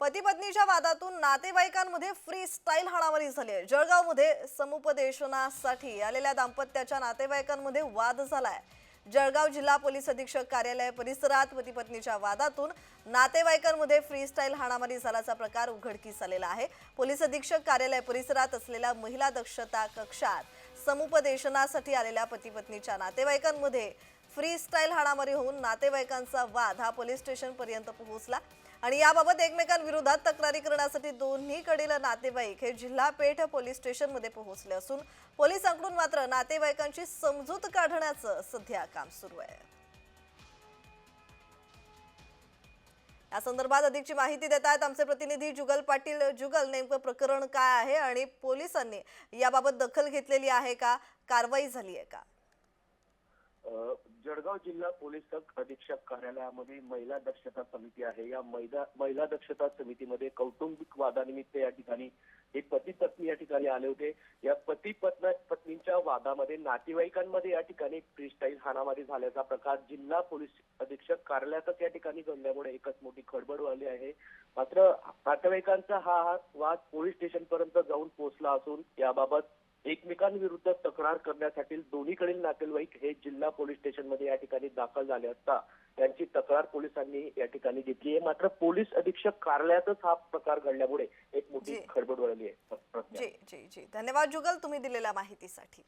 पती पत्नीच्या वादातून नातेवाईकांमध्ये फ्री स्टाईल हाणामारी झाली आहे. जळगावमध्ये समुपदेशनासाठी आलेल्या दाम्पत्याच्या नातेवाईकांमध्ये वाद झालाय. जळगाव जिल्हा पोलीस अधीक्षक कार्यालय परिसरात पती पत्नीच्या वादातून नातेवाईकांमध्ये फ्री स्टाईल हाणामारी झाल्याचा प्रकार उघडकीस आलेला आहे. पोलीस अधीक्षक कार्यालय परिसरात असलेल्या महिला दक्षता कक्षात समुपदेशनासाठी आलेल्या पती पत्नीच्या नातेवाईकांमध्ये फ्री स्टाईल हाणामारी होऊन नातेवाईकांचा वाद हा पोलीस स्टेशनपर्यंत पोहोचला. आणि याबाबत एकमेकांविरोधात तक्रारी करण्यासाठी दोन्हीकडील नातेवाईक हे जिल्हा पेठ पोलीस स्टेशनमध्ये पोहोचले असून पोलिसांकडून मात्र नातेवाईकांची समजूत काढण्याचं सध्या काम सुरू आहे. या संदर्भात अधिकची माहिती देत आहेत आमचे प्रतिनिधी जुगल पाटील. जुगल नेमकं प्रकरण काय आहे आणि पोलिसांनी याबाबत दखल घेतलेली आहे का? कारवाई झाली आहे का? जळगाव जिल्हा पोलीस अधीक्षक कार्यालयामध्ये महिला दक्षता समिती आहे. या महिला महिला दक्षता समितीमध्ये कौटुंबिक वादानिमित्त या ठिकाणी हे पती पत्नी या ठिकाणी आले होते. या पती पत्न पत्नीच्या वादामध्ये नातेवाईकांमध्ये या ठिकाणी फ्रीस्टाईल हाणामारी झाल्याचा प्रकार जिल्हा पोलीस अधीक्षक कार्यालयातच या ठिकाणी घडल्यामुळे एकच मोठी खडबड आली आहे. मात्र नातेवाईकांचा हा हा वाद पोलीस स्टेशन पर्यंत जाऊन पोहोचला असून याबाबत एकमेकांविरुद्ध तक्रार करण्यासाठी दोन्हीकडील नातेवाईक हे जिल्हा पोलीस स्टेशनमध्ये या ठिकाणी दाखल झाले असता त्यांची तक्रार पोलिसांनी या ठिकाणी घेतली आहे मात्र पोलीस अधीक्षक कार्यालयातच हा प्रकार घडल्यामुळे एक मोठी. खळबळ उडाली आहे प्रज्ञा. जी जी जी धन्यवाद जुगल तुम्ही दिलेल्या माहितीसाठी